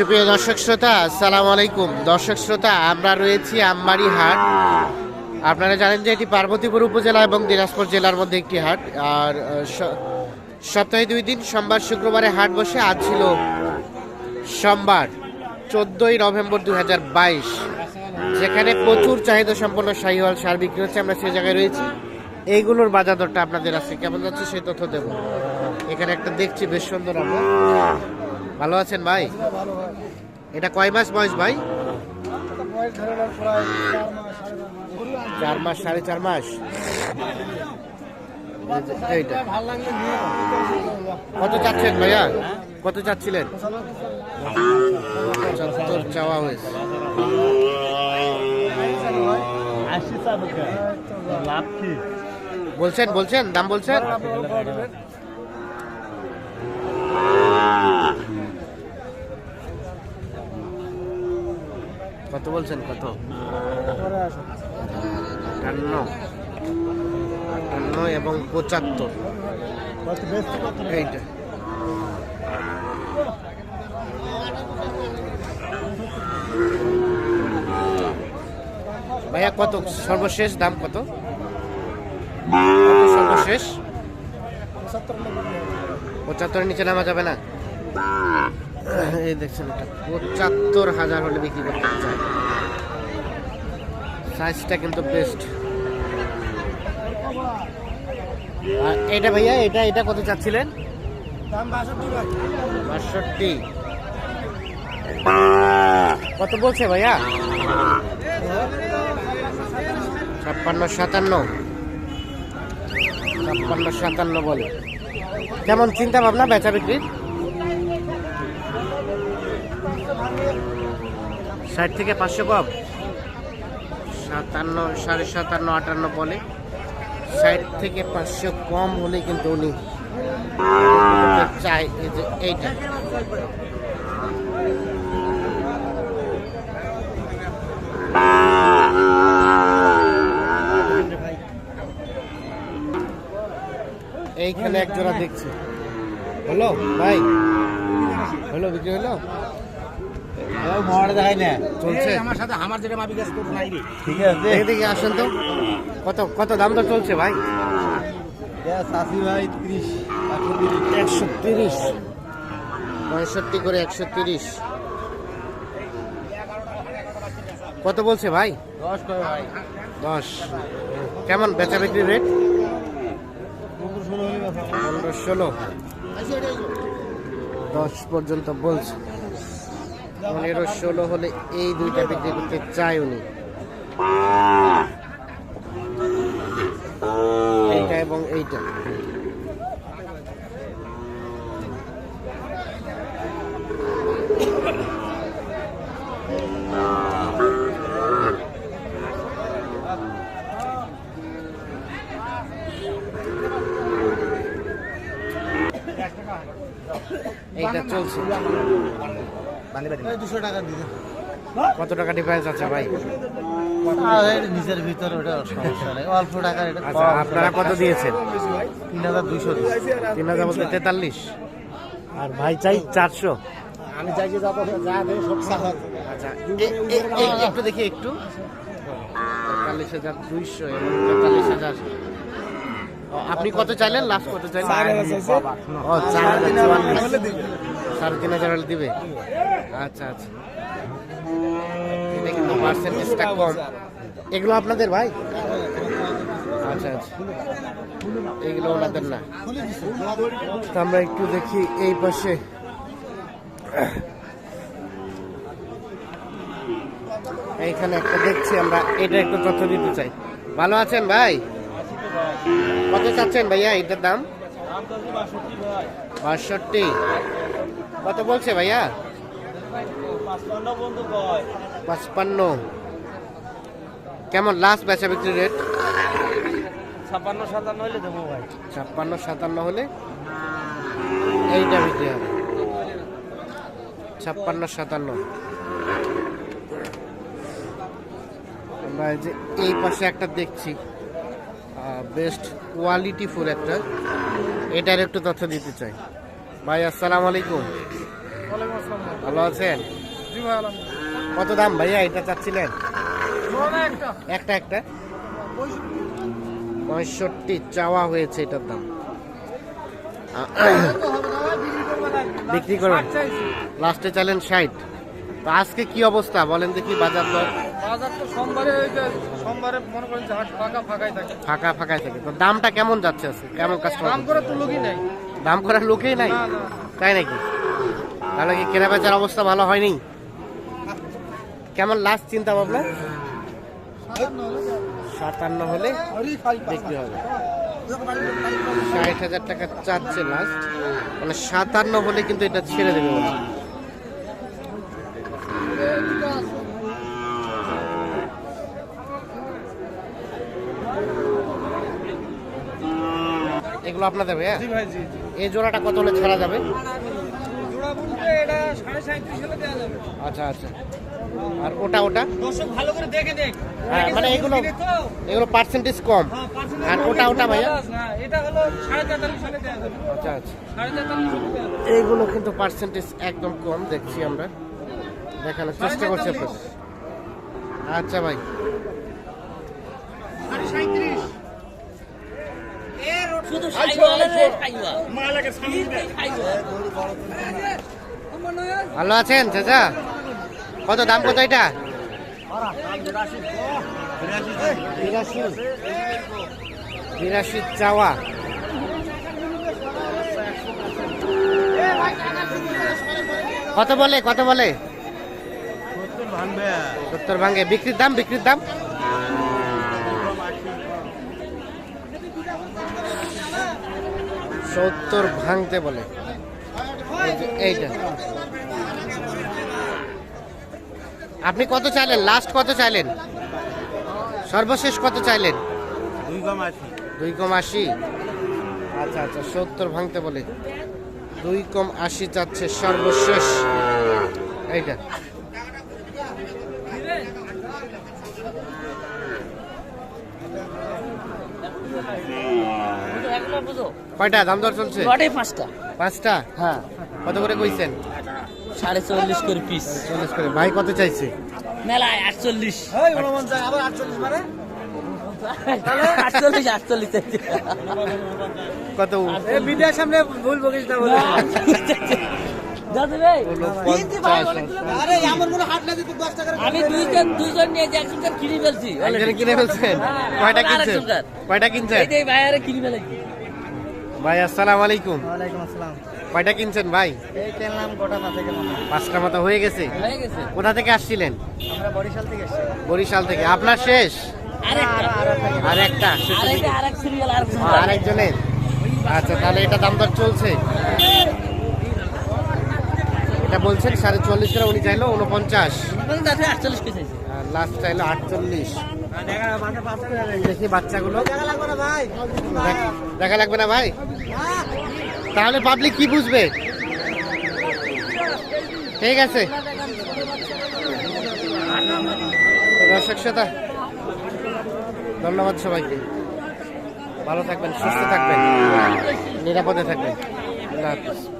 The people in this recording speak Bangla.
সুপ্রিয় দর্শক শ্রোতা, আসসালামু আলাইকুম। দর্শক শ্রোতা, আমরা রয়েছি আমবাড়ি হাট। আপনারা জানেন যে এটি পার্বতীপুর উপজেলা এবং দিনাজপুর জেলার মধ্যে একটি হাট। আর সপ্তাহে দুই দিন, সোমবার, শুক্রবারে হাট বসে। আজ ছিল সোমবার, চোদ্দোই নভেম্বর দুই হাজার বাইশ। যেখানে প্রচুর চাহিদা সম্পন্ন শাহিওয়াল সার বিক্রি হচ্ছে। আমরা সেই জায়গায় রয়েছি। এইগুলোর বাজার দরটা আপনাদের আছে কেমন যাচ্ছে সেই তথ্য দেব। এখানে একটা দেখছি, বেশ সুন্দর আমরা। ভালো আছেন ভাই? এটা কয় মাস বয়স ভাই? চার মাস সাড়ে চার মাস। এইটা। কত চাচ্ছেন ভাইয়া? কত চাচ্ছিলেন? পঁচাত্তর চাওয়া হয়েছে। বলছেন বলছেন দাম বলছেন? কত বলছেন? কত? আটান্ন। আটান্ন এবং পঁচাত্তর। এইটা। ভাইয়া, কত? সর্বশেষ দাম কত? সর্বশেষ? পঁচাত্তরের নিচে নামা যাবে না। এই দেখছেন এটা। পঁচাত্তর হাজার হলে বিক্রি করতে চাই সাইজটা কিন্তু বেস্ট আর এটা ভাইয়া এটা এটা কত চাচ্ছিলেন? বাষট্টি। কত বলছে ভাইয়া? ছাপ্পান্ন সাতান্ন। ছাপ্পান্ন সাতান্ন বলে। কেমন চিন্তা ভাবনা বেচা বিক্রির? ষাট থেকে পাঁচশো কম? সাতান্ন, সাড়ে সাতান্ন, আটান্ন বলে। ষাট থেকে পাঁচশো কম হলে কিন্তু উনি চাই যে এইটা। এইখানে এক জোড়া দেখছি। হলো? ভাই? হলো, বিক্রি হলো? চলছে। আমার সাথে আমার যেটা মাপি গেছে তোর নাই ঠিক আছে। দেখে দেখে আসেন তো। কত কত দাম দর চলছে ভাই? চাষি ভাই ত্রিশ একশো তিরিশ। পঁয়ষট্টি করে একশো তিরিশ। কত বলছে ভাই? দশ ভাই। দশ। কেমন বেচা বিক্রি রেট? পনেরো ষোলো। দশ পর্যন্ত বলছে। পনেরো ষোলো হলে এই দুইটা বিক্রি করতে চায় উনি। এইটা এবং এইটা। এইটা চলছে। দুশো টাকা কত টাকা ডিফারেন্স আছে ভাই? নিজের ভিতরে ওটা সমস্যা নেই। অল্প টাকা এটা আচ্ছা আপনারা কত দিয়েছেন? তিন হাজার দুইশো তিন হাজার বলতে তেতাল্লিশ। আর ভাই চাই চারশো। আমি চাই যে আচ্ছা একটু দেখি একটু। তেতাল্লিশ হাজার দুইশো এবং তেতাল্লিশ হাজার। আপনি কত চাইলেন? লাস্ট কত চাইলেন? ও চার হাজার চুয়াল্লিশ। সাড়ে তিন হাজার হলে দিবে? আচ্ছা আচ্ছা। এটা কিন্তু কম। এগুলো আপনাদের ভাই? আচ্ছা আচ্ছা। এগুলো ওনাদের না। আমরা একটু দেখি এই পাশে। এইখানে একটা দেখছি আমরা, এটা একটু তথ্য দিতে চাই। ভালো আছেন ভাই? কত চাচ্ছেন ভাইয়া এটার দাম? বাষট্টি। কত বলছে ভাইয়া? পাঁচপান্ন কেমন লাস্ট বেচা বিক্রি রেট ছাপ্পান্ন সাতান্ন হলে দেবো ভাই। ছাপ্পান্ন সাতান্ন হলে এইটা বিক্রি হবে। ছাপ্পান্ন সাতান্ন। আমরা যে এই পাশে একটা দেখছি বেস্ট কোয়ালিটি ফুল একটা। এটার একটু তথ্য দিতে চাই। ভাই আসসালামু আলাইকুম। ভালো আছেন? কত দাম ভাইয়া এটা চাচ্ছিলেন? একটা। একটা পঁয়ষট্টি। চাওয়া হয়েছে এটার দাম। বিক্রি করবেন? লাস্টে চাইলেন ষাট। তো আজকে কি অবস্থা? বলেন দেখি বাজার দর। বাজার তো সোমবারে সোমবারে মনে করেন ফাঁকা ফাঁকাই থাকে। ফাঁকা ফাঁকাই থাকে। তো দামটা কেমন যাচ্ছে আজকে? কেমন কাস্টমার দাম করে তো লোকই নেই। দাম করার লোকেই নাই। তাই নাকি? তাহলে কি কেনা বেচার অবস্থা ভালো হয়নি? কেমন লাস্ট চিন্তা ভাবনা? সাতান্ন হলে বিক্রি হবে। ষাট হাজার টাকা চাচ্ছে লাস্ট মানে সাতান্ন হলে কিন্তু এটা ছেড়ে দেবে বলে এগুলো আপনাদের ভাইয়া? জি ভাই জি। এই জোড়াটা কত হলে ছাড়া যাবে? আচ্ছা আচ্ছা। আর ওটা ওটা? ভালো করে দেখে দেখ হ্যাঁ, মানে এগুলো এগুলো পার্সেন্টেজ কম। হ্যাঁ, আর ওটা ওটা ভাইয়া? এটা হলো আচ্ছা আচ্ছা। এইগুলো কিন্তু পার্সেন্টেজ একদম কম দেখছি আমরা। দেখানোর চেষ্টা করছি আপনাদের। আচ্ছা ভাই। শুধু ভালো আছেন চাচা? কত দাম কত এটা? বিরাশি বিরাশি চাওয়া। কত বলে কত বলে? সত্তর ভাঙ্গে বিক্রির দাম বিক্রির দাম? সত্তর ভাঙতে বলে। এইটা। আপনি কত চাইলেন? লাস্ট কত চাইলেন? সর্বশেষ কত চাইলেন? দুই কম আশি। আচ্ছা আচ্ছা সত্তর ভাঙতে বলে। দুই কম আশি চাচ্ছে সর্বশেষ। এইটা। কয়টা? দাম দর চলছে? পাঁচটা। পাঁচটা? হ্যাঁ। কত করে কইছেন? সাড়ে চল্লিশ করে পিস চল্লিশ করে। ভাই কত চাইছে? মেলায় আটচল্লিশ। আবার আটচল্লিশ মানে? কত? বিদ্যার সামনে ভুল বকিস না বলে। আমি দুইজন দুইজন নিয়ে একজনকার কিনে ফেলছি। কিনে ফেলছেন? কয়টা কিনছেন? কয়টা কিনছেন? এইটাই ভাইয়ারে কিনে ফেলেছি। ভাই আসসালামু আলাইকুম। ওয়ালাইকুম আসসালাম। কয়টা কিনছেন ভাই? এই কিনলাম গোটা না থেকে পাঁচটা মতো হয়ে গেছে? হয়ে গেছে। কোথা থেকে আসছিলেন? আমরা বরিশাল থেকে এসেছি। বরিশাল থেকে। আপনার শেষ? আরেকটা। আর একটা। আরেকটা আরেক সিরিয়াল আরেকজনের? আচ্ছা তাহলে এটা দাম দর চলছে? এটা বলছেন সাড়ে চল্লিশ করে উনি চাইলো উনপঞ্চাশ লাস্ট চাইলো আটচল্লিশ। দেখি বাচ্চাগুলো। দেখ- দেখা লাগবে না ভাই? তাহলে পাবলিক কি বুঝবে? ঠিক আছে। দর্শক শ্রোতা ধন্যবাদ সবাইকে। ভালো থাকবেন সুস্থ থাকবেন নিরাপদে থাকবেন। আল্লাহ হাফিজ।